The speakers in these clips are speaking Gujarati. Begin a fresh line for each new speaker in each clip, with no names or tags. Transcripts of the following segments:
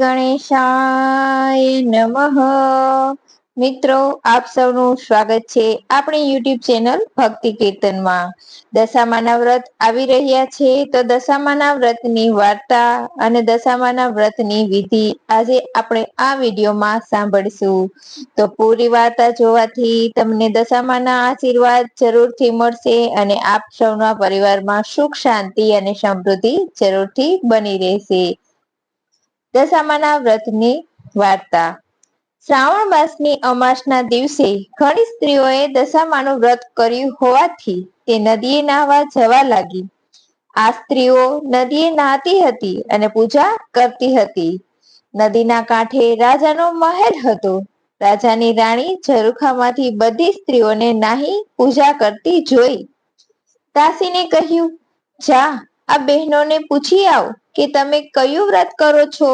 ગણેશાય નમઃ. મિત્રો, આપ સૌનું સ્વાગત છે આપણી યુટ્યુબ ચેનલ ભક્તિ કીર્તનમાં. દશામાના વ્રત આવી રહ્યા છે તો દશામાના વ્રતની વાર્તા અને દશામાના વ્રતની વિધિ આજે આપણે આ વિડીયોમાં સાંભળીશું. તો પૂરી વાર્તા જોવાથી તમને દશામાના આશીર્વાદ જરૂરથી મળશે અને આપ સૌના પરિવારમાં સુખ, શાંતિ અને સમૃદ્ધિ જરૂરથી બની રહેશે. દશામાના વ્રતની વાર્તા. શ્રાવણ માસની અમાસના દિવસે ઘણી સ્ત્રીઓએ દશામાનું વ્રત કર્યું હોવાથી તે નદીએ નાહવા જવા લાગી. આ સ્ત્રીઓ નદીએ નાહતી હતી અને પૂજા કરતી હતી. નદીના કાંઠે રાજાનો મહેલ હતો. રાજાની રાણી ઝરૂખામાંથી બધી સ્ત્રીઓને નાહી પૂજા કરતી જોઈ. દાસીને કહ્યું, જા, આ બહેનોને પૂછી આવ. કે તમે કયું વ્રત કરો છો?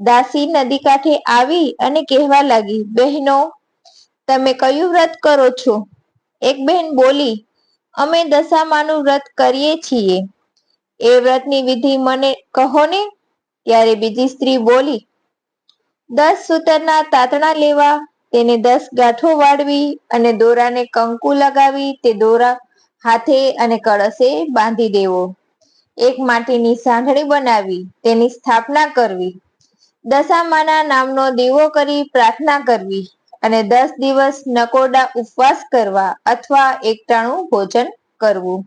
દાસી નદી કાંઠે આવી અને કહેવા લાગી, બહેનો, તમે કયું વ્રત કરો છો? એક બહેન બોલી, અમે દશામાનું વ્રત કરીએ છીએ. એ વ્રતની વિધિ મને કહો ને. ત્યારે બીજી સ્ત્રી બોલી, દસ સૂતરના તાતણા લેવા, તેને દસ ગાંઠો વાળવી અને દોરાને કંકુ લગાવી, તે દોરા હાથે અને કળશે બાંધી દેવો. એક માટીની સાંઢળી બનાવી, તેની સ્થાપના કરવી. દશામાના નામનો દીવો કરી પ્રાર્થના કરવી અને દસ દિવસ નકોડા ઉપવાસ કરવા અથવા એકટાણું ભોજન કરવું.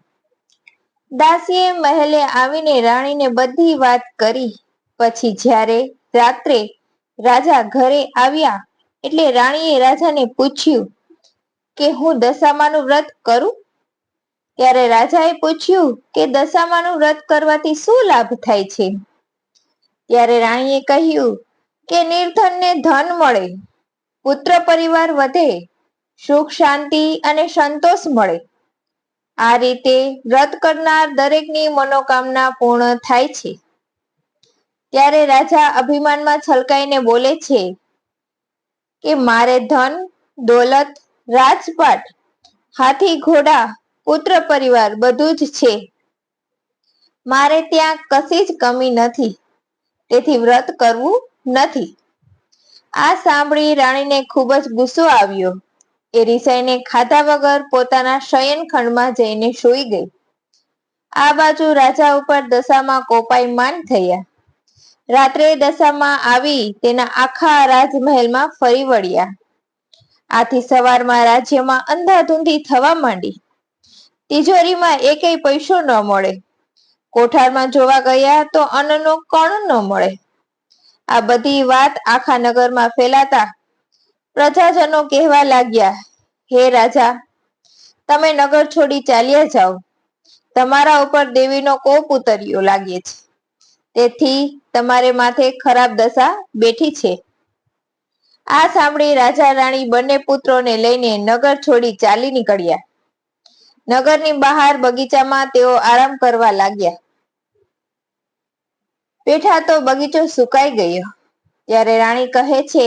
દાસીએ મહેલે આવીને રાણીને બધી વાત કરી. પછી જ્યારે રાત્રે રાજા ઘરે આવ્યા, એટલે રાણીએ રાજાને પૂછ્યું કે હું દશામાનું વ્રત કરું? ત્યારે રાજાએ પૂછ્યું કે દશામાનું વ્રત કરવાથી શું લાભ થાય છે? ત્યારે રાણીએ કહ્યું કે નિર્ધનને ધન મળે, પુત્ર પરિવાર વધે, સુખ, શાંતિ અને સંતોષ મળે. આ રીતે વ્રત કરનાર દરેકની મનોકામના પૂર્ણ થાય છે. ત્યારે રાજા અભિમાનમાં છલકાઈને બોલે છે કે મારે ધન, દોલત, રાજપાટ, હાથી, ઘોડા પુત્ર પરિવાર બધું જ છે. મારે ત્યાં કશી જ કમી નથી. તેથી વ્રત કરવું નથી. આ સાંભળી રાણીને ખૂબ જ ગુસ્સો આવ્યો. એ રિસાઈને ખાધા વગર પોતાના શયન ખંડમાં જઈને સૂઈ ગઈ. આ બાજુ રાજા ઉપર દશામાં કોપાયમાન થયા. રાત્રે દશામાં આવી તેના આખા રાજમહેલમાં ફરી વળ્યા. આથી સવારમાં રાજ્યમાં અંધાધૂંધી થવા માંડી. તિજોરીમાં એકેય પૈસો ન મળે. કોઠારમાં જોવા ગયા તો અન્નનો કણ ન મળે. આ બધી વાત આખા નગરમાં ફેલાતા પ્રજાજનો કહેવા લાગ્યા, હે રાજા, તમે નગર છોડી ચાલ્યા જાઓ. તમારા ઉપર દેવીનો કોપ ઉતર્યો લાગે છે. તેથી તમારે માથે ખરાબ દશા બેઠી છે. આ સાંભળી રાજા રાણી બંને પુત્રોને લઈને નગર છોડી ચાલી નીકળ્યા. નગરની બહાર બગીચામાં તેઓ આરામ કરવા લાગ્યા. બેઠા તો બગીચો સુકાઈ ગયો. ત્યારે રાણી કહે છે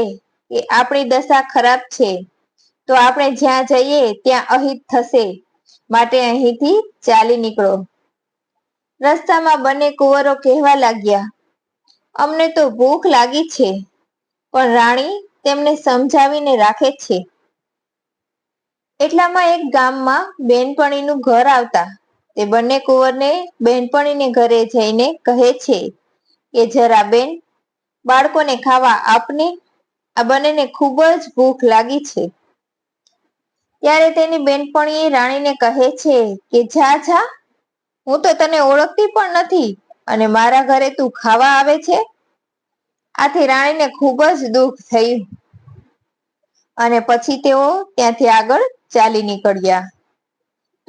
કે આપણી દશા ખરાબ છે. તો આપણે જ્યાં જઈએ ત્યાં અહિત થશે. માટે અહીંથી ચાલી નીકળો. રસ્તામાં બંને કુંવરો કહેવા લાગ્યા, અમને તો ભૂખ લાગી છે, પણ રાણી તેમને સમજાવીને રાખે છે. એટલામાં એક ગામમાં બેનપણીનું ઘર આવતા. તે બંને કુંવરને બેનપણીને ઘરે જઈને કહે છે કે, જરા બેન, બાળકોને ખાવા આપને? આ બંનેને ખૂબ જ ભૂખ લાગી છે. ત્યારે તેની બેનપણીએ રાણીને કહે છે કે, જા જા, હું તો તને ઓળખતી પણ નથી અને મારા ઘરે તું ખાવા આવે છે? આથી રાણીને ખૂબ જ દુઃખ થયું. અને પછી તેઓ ત્યાંથી આગળ ચાલી નીકળ્યા.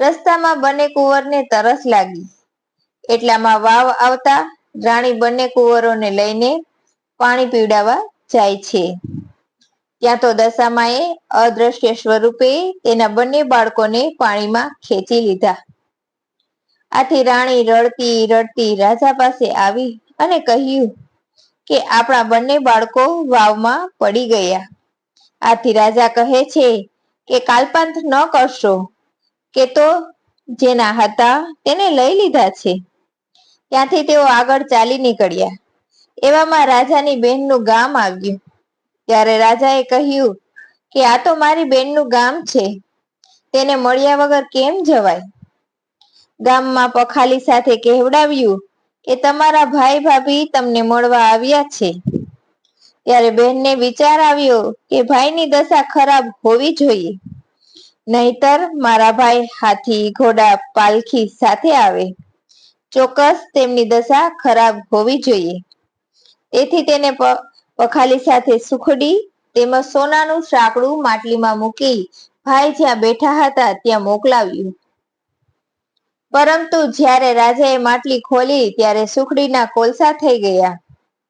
રસ્તામાં બંને કુંવરને તરસ લાગી. એટલામાં વાવ આવતા રાણી બંને કુંવરોને લઈને પાણી પીવડાવવા જાય છે. ત્યાં તો દશામાએ અદ્રશ્ય સ્વરૂપે તેના બંને બાળકોને પાણીમાં ખેંચી લીધા. આથી રાણી રડતી રડતી રાજા પાસે આવી અને કહ્યું કે આપણા બંને બાળકો વાવમાં પડી ગયા. આથી રાજા કહે છે કે કાલપાંત ન કરશો, કે તો જેના હતા તેને લઈ લીધા છે. ત્યાંથી તેઓ આગળ ચાલી નીકળ્યા. એવામાં રાજાની બહેનનું ગામ આવ્યું. ત્યારે રાજાએ કહ્યું કે આ તો મારી બહેનનું ગામ છે, તેને મળ્યા વગર કેમ જવાય? ગામમાં પખાલી સાથે કહેવડાવ્યું કે તમારા ભાઈ ભાભી તમને મળવા આવ્યા છે. ત્યારે બહેનને વિચાર આવ્યો કે ભાઈની દશા ખરાબ હોવી જોઈએ. નહીતર મારા ભાઈ હાથી ઘોડા પાલખી સાથે આવે. ચોક્કસ તેમની દશા ખરાબ હોવી જોઈએ. તેથી તેને પખાલી સાથે સુખડી તેમજ સોનાનું સાંકડું માટલીમાં મૂકી ભાઈ જ્યાં બેઠા હતા ત્યાં મોકલાવ્યું. પરંતુ જ્યારે રાજાએ માટલી ખોલી ત્યારે સુખડીના કોલસા થઈ ગયા.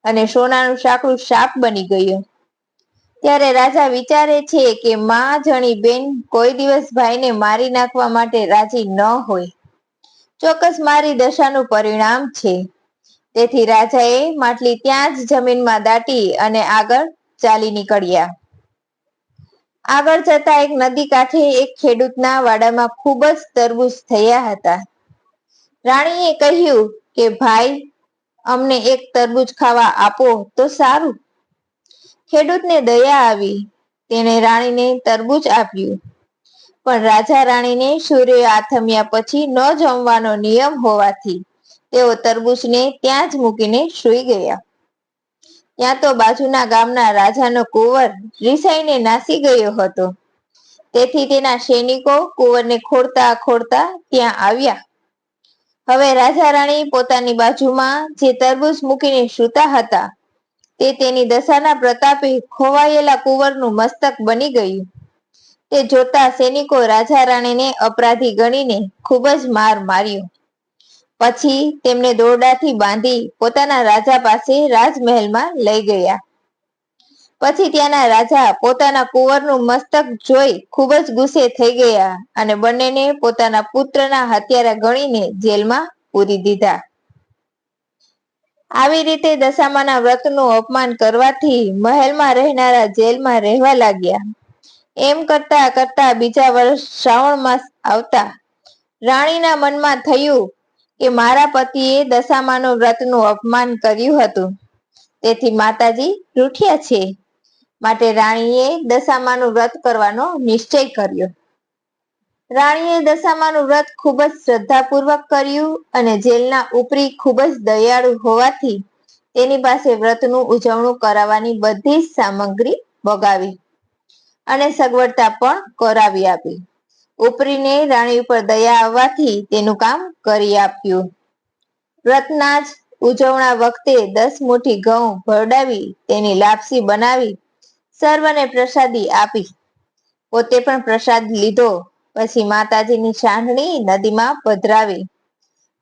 અને સોનાનું સાંકડું શાપ બની ગયું. ત્યારે રાજા વિચારે છે કે માં જણી બેન કોઈ દિવસ ભાઈને મારી નાખવા માટે રાજી ન હોય. ચોક્કસ મારી દશાનું પરિણામ છે. તેથી રાજાએ માટલી ત્યાં જ જમીનમાં દાટી અને આગળ ચાલી નીકળ્યા. આગળ જતા એક નદી કાંઠે એક ખેડૂતના વાડામાં ખૂબ જ તરબૂચ થયા હતા. રાણીએ કહ્યું કે ભાઈ અમને એક તરબૂચ ખાવા આપો તો સારું. ખેડૂતને દયા આવી. તેણે રાણીને તરબૂચ આપ્યું. પણ રાજા રાણીને સૂર્ય આથમ્યા પછી ન જમવાનો નિયમ હોવાથી તેઓ તરબૂચને ત્યાં જ મૂકીને સૂઈ ગયા. ત્યાં તો બાજુના ગામના રાજાનો કુંવર રીસાઈને નાસી ગયો હતો. તેથી તેના સૈનિકો કુંવરને ખોડતા ખોડતા ત્યાં આવ્યા. હવે રાજા રાણી પોતાની બાજુમાં જે તરબૂચ મૂકીને સૂતા હતા, તે તેની દશાના પ્રતાપે ખોવાયેલા કુંવરનું મસ્તક બની ગયું. તે જોતા સૈનિકો રાજા રાણીને અપરાધી ગણીને ખૂબ જ માર માર્યો. પછી તેમને દોરડાથી બાંધી પોતાના રાજા પાસે રાજમહેલમાં લઈ ગયા. પછી ત્યાંના રાજા પોતાના કુંવરનું મસ્તક જોઈ ખૂબ જ ગુસ્સે થઈ ગયા અને બંનેને પોતાના પુત્રના હત્યારા ગણીને જેલમાં પૂરી દીધા. આવી રીતે દશામાના વ્રતનું અપમાન કરવાથી મહેલમાં રહેનારા જેલમાં રહેવા લાગ્યા. એમ કરતા કરતા બીજા વર્ષ શ્રાવણ માસ આવતા રાણીના મનમાં થયું કે મારા પતિએ દશામાનું વ્રતનું અપમાન કર્યું હતું. તેથી માતાજી રૂઠ્યા છે. માટે રાણીએ દશામાનું વ્રત કરવાનો નિશ્ચય કર્યો. રાણીએ દશામાનું વ્રત ખૂબ જ શ્રદ્ધાપૂર્વક કર્યું અને જેલના ઉપરી ખૂબ જ દયાળુ હોવાથી તેની પાસે વ્રતનું ઉજવણું કરાવવાની બધી સામગ્રી બગાવી અને સગવડતા પણ કરાવી આપી. ઉપરીને રાણી ઉપર દયા આવવાથી તેનું કામ કરી આપ્યું. વ્રતના જ ઉજવણા વખતે દસ મુઠ્ઠી ઘઉં ભરડાવી તેની લાપસી બનાવી સર્વને પ્રસાદી આપી. પોતે પણ પ્રસાદ લીધો, પછી માતાજીની ચાંદણી નદીમાં પધરાવી.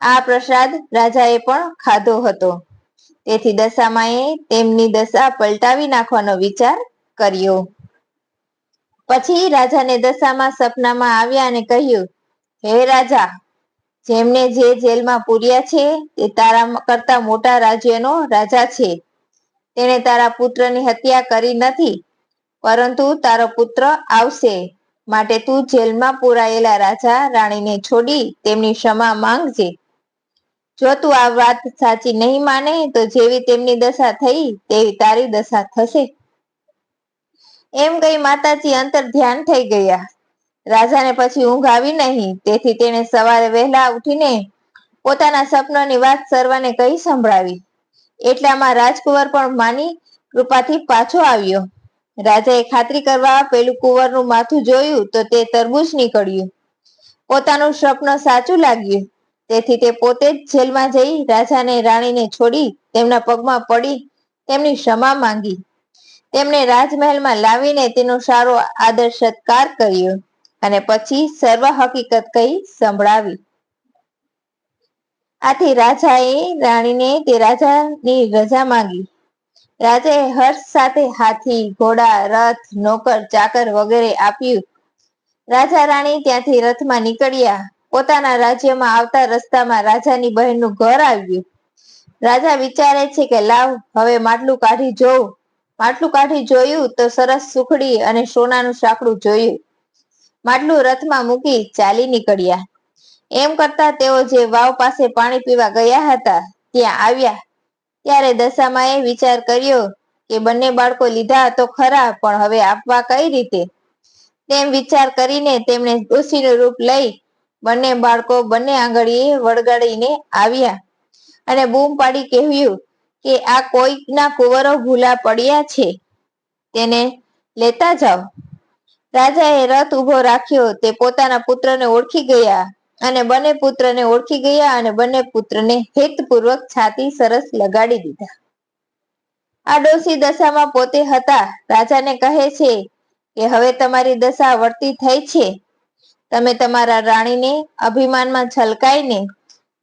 આ પ્રસાદ રાજાએ પણ ખાધો હતો. તેથી દશામાએ તેમની દશા પલટાવી નાખવાનો વિચાર કર્યો. પછી રાજાને દશામાં સપનામાં આવ્યા અને કહ્યું, હે રાજા, જેમને જે જેલમાં પૂર્યા છે, તે તારા કરતા મોટા રાજ્યનો રાજા છે. તેણે તારા પુત્રની હત્યા કરી નથી. પરંતુ તારો પુત્ર આવશે. માટે તું જેલમાં પુરાયેલા રાજા રાણીને છોડી તેમની ક્ષમા માંગજે. જો તું આ વાત સાચી નહીં માને, તો જેવી તેમની દશા થઈ, તેવી તારી દશા થશે. એમ કહી માતાજી અંતર ધ્યાન થઈ ગયા. રાજાને પછી ઊંઘ આવી નહીં. તેથી તેણે સવારે વહેલા ઉઠીને પોતાના સપનાની વાત સર્વને કહી સંભળાવી. એટલામાં રાજકુંવર પણ માની કૃપાથી પાછો આવ્યો. રાજાએ ખાતરી કરવા પેલું કુંવરનું માથું જોયું તો તે તરબૂચ નીકળ્યું. પોતાનું સ્વપ્ન સાચું લાગ્યું. તેથી તે પોતે જ જેલમાં જઈ રાજાને રાણીને છોડી તેમના પગમાં પડી તેમની ક્ષમા માંગી. તેમને રાજમહેલમાં લાવીને તેનો સારો આદર સત્કાર કર્યો અને પછી સર્વ હકીકત કહી સંભળાવી. આથી રાજાએ રાણીને તે રાજાની રજા માંગી. રાજાએ હર્ષ સાથે હાથી, ઘોડા, રથ, નોકર, ચાકર વગેરે આપ્યું. રાજા રાણી ત્યાંથી રથમાં નીકળ્યા. પોતાના રાજ્યમાં આવતા રસ્તામાં રાજાની બહેનનું ઘર આવ્યું. રાજા વિચારે છે કે, લાવ, હવે માટલું કાઢી જોઉં. માટલું કાઢી જોયું તો સરસ સુખડી અને સોનાનું સાંકડું જોયું. માટલું રથમાં મૂકી ચાલી નીકળ્યા. એમ કરતા તેઓ જે વાવ પાસે પાણી પીવા ગયા હતા, ત્યાં આવ્યા. ત્યારે દશામાએ વિચાર કર્યો કે બંને બાળકો લીધા તો ખરા, પણ હવે આપવા કઈ રીતે? તેમ વિચાર કરીને તેમણે ડોશીનું રૂપ લઈ બંને બાળકો બંને આંગળીએ વળગાડીને આવ્યા અને બૂમ પાડી કહ્યું કે આ કોઈકના કુંવરો ભૂલા પડ્યા છે. તેને લેતા જાઓ. રાજાએ રથ ઊભો રાખ્યો, તે પોતાના પુત્રને ઓળખી ગયા. અને બંને પુત્રને ઓળખી ગયા અને બંને પુત્રને હેતપૂર્વક છાતી સરસ લગાડી દીધા. આ ડોસી દશામાં પોતે હતા. રાજાને કહે છે કે, હવે તમારી દશા વર્તી થઈ છે. તમે તમારા રાણીને અભિમાનમાં છલકાઈને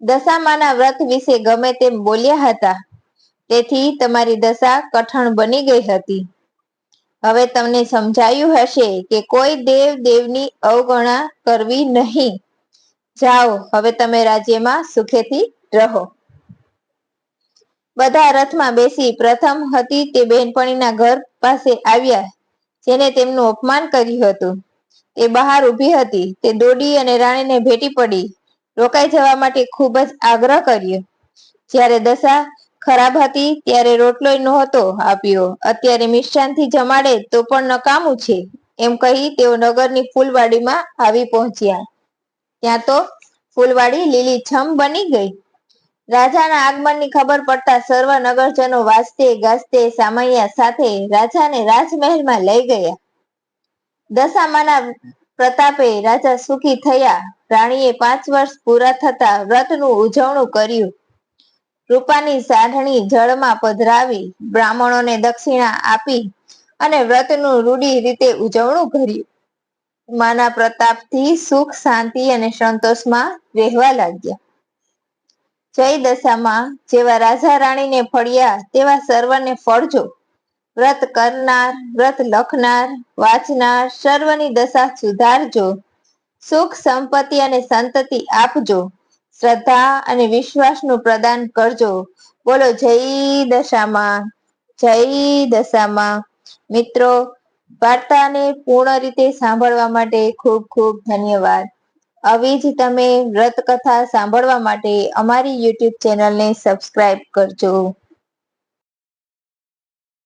દશામાના વ્રત વિશે ગમે તેમ બોલ્યા હતા. તેથી તમારી દશા કઠણ બની ગઈ હતી. હવે તમને સમજાયું હશે કે કોઈ દેવ દેવની અવગણા કરવી નહીં. જાઓ, હવે તમે રાજ્યમાં સુખેથી રહો. બધા રથમાં બેસી પ્રથમ હતી તે બહેનપણીના ઘર પાસે આવ્યા, જેને તેમનું અપમાન કર્યું હતું. તે બહાર ઊભી હતી, તે દોડી અને રાણીને ભેટી પડી, રોકાઈ જવા માટે ખૂબ જ આગ્રહ કર્યો. જ્યારે દશા ખરાબ હતી, ત્યારે રોટલો નહોતો આપ્યો. અત્યારે મિષ્ટાનથી જમાડે તો પણ નકામું છે, એમ કહી તેઓ નગરની ફૂલવાડીમાં આવી પહોંચ્યા. ત્યાં તો ફૂલવાડી લીલીછમ બની ગઈ. રાજાના આગમનની ખબર પડતા સર્વ નગરજનો વાજતે ગાજતે સામૈયા સાથે રાજાને રાજમહેલમાં લઈ ગયા. દશામાના પ્રતાપે રાજા સુખી થયા. રાણીએ પાંચ વર્ષ પૂરા થતા વ્રતનું ઉજવણું કર્યું. રૂપાની સાઢણી જળમાં પધરાવી બ્રાહ્મણોને દક્ષિણા આપી અને વ્રતનું રૂડી રીતે ઉજવણું કર્યું. માના પ્રતાપથી સુખ, શાંતિ અને સંતોષમાં રહેવા લાગ્યા. જય દશામાં જેવા રાજા રાણીને ફળ્યા તેવા સર્વને ફળજો વ્રત કરનાર, વ્રત લખનાર, વાંચનાર સર્વની દશા સુધારજો સુખ, સંપત્તિ અને સંતતિ આપજો શ્રદ્ધા અને વિશ્વાસનું પ્રદાન કરજો. બોલો જય દશામાં જય દશામાં મિત્રો વાર્તાને પૂર્ણ રીતે સાંભળવા માટે ખૂબ ખૂબ ધન્યવાદ. આવી જ તમે વ્રત કથા સાંભળવા માટે અમારી યુટ્યુબ ચેનલને સબસ્ક્રાઇબ કરજો.